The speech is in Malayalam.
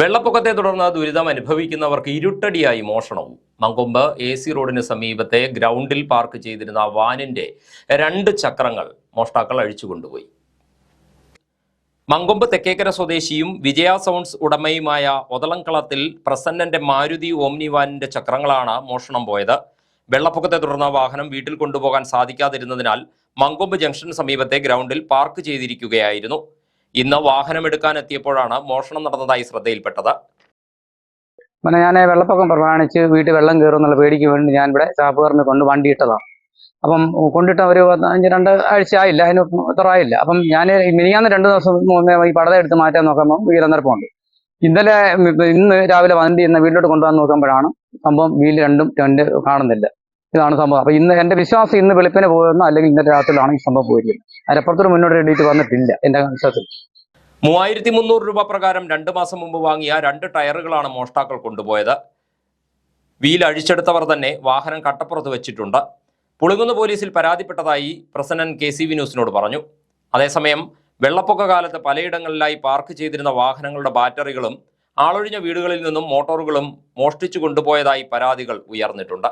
വെള്ളപ്പൊക്കത്തെ തുടർന്ന് ദുരിതം അനുഭവിക്കുന്നവർക്ക് ഇരുട്ടടിയായി മോഷണവും. മങ്കൊമ്പ് എ സി റോഡിന് സമീപത്തെ ഗ്രൗണ്ടിൽ പാർക്ക് ചെയ്തിരുന്ന വാനിന്റെ രണ്ട് ചക്രങ്ങൾ മോഷ്ടാക്കൾ അഴിച്ചുകൊണ്ടുപോയി. മങ്കൊമ്പ് തെക്കേക്കര സ്വദേശിയും വിജയ സൗണ്ട്സ് ഉടമയുമായ ഒതളംകളത്തിൽ പ്രസന്നന്റെ മാരുതി ഓംനി വാനിന്റെ ചക്രങ്ങളാണ് മോഷണം പോയത്. വെള്ളപ്പൊക്കത്തെ തുടർന്ന് വാഹനം വീട്ടിൽ കൊണ്ടുപോകാൻ സാധിക്കാതിരുന്നതിനാൽ മങ്കൊമ്പ് ജംഗ്ഷന് സമീപത്തെ ഗ്രൗണ്ടിൽ പാർക്ക് ചെയ്തിരിക്കുകയായിരുന്നു. ഇന്ന് വാഹനമെടുക്കാൻ എത്തിയപ്പോഴാണ് മോഷണം നടന്നതായി ശ്രദ്ധയിൽപ്പെട്ടത്. പിന്നെ ഞാൻ വെള്ളപ്പൊക്കം പ്രമാണിച്ച് വീട്ടിൽ വെള്ളം കയറും എന്നുള്ള പേടിക്ക് വേണ്ടി ഞാൻ ഇവിടെ ചാപ്പുകാരനെ കൊണ്ട് വണ്ടി ഇട്ടതാണ് അപ്പം കൊണ്ടിട്ട് ഒരു അഞ്ച് രണ്ട് ആഴ്ച ആയില്ല അതിന് അത്ര ആയില്ല. അപ്പം ഞാൻ മിനിയാന്ന് രണ്ട് ദിവസം ഈ പടത എടുത്ത് മാറ്റാൻ നോക്കുമ്പോൾ വീലനിരപ്പുണ്ട് ഇന്നലെ ഇന്ന് രാവിലെ വണ്ടി ഇന്ന് വീട്ടിലോട്ട് കൊണ്ടുവന്ന് നോക്കുമ്പോഴാണ് സംഭവം വീൽ രണ്ടും രണ്ട് കാണുന്നില്ല. ഇതാണ് സംഭവം. അപ്പൊ ഇന്ന് എന്റെ വിശ്വാസം ഇന്ന് വെളുപ്പിനെ പോകുന്ന അല്ലെങ്കിൽ ഇന്നത്തെ രാത്രിയിലാണ് ഈ സംഭവം പോയിരിക്കുന്നത്. അതിനപ്പുറത്തോട് മുന്നോട്ട് എഴുതിയിട്ട് വന്നിട്ടില്ല എന്റെ വിശ്വാസത്തിൽ മൂവായിരത്തി മുന്നൂറ് രൂപ പ്രകാരം രണ്ടു മാസം മുമ്പ് വാങ്ങിയ രണ്ട് ടയറുകളാണ് മോഷ്ടാക്കൾ കൊണ്ടുപോയത്. വീൽ അഴിച്ചെടുത്തവർ തന്നെ വാഹനം കട്ടപ്പുറത്ത് വെച്ചിട്ടുണ്ട്. പുളിങ്കുന്ന് പോലീസിൽ പരാതിപ്പെട്ടതായി പ്രസന്നൻ കെ സി വി ന്യൂസിനോട് പറഞ്ഞു. അതേസമയം വെള്ളപ്പൊക്ക കാലത്ത് പലയിടങ്ങളിലായി പാർക്ക് ചെയ്തിരുന്ന വാഹനങ്ങളുടെ ബാറ്ററികളും ആളൊഴിഞ്ഞ വീടുകളിൽ നിന്നും മോട്ടോറുകളും മോഷ്ടിച്ചു കൊണ്ടുപോയതായി പരാതികൾ ഉയർന്നിട്ടുണ്ട്.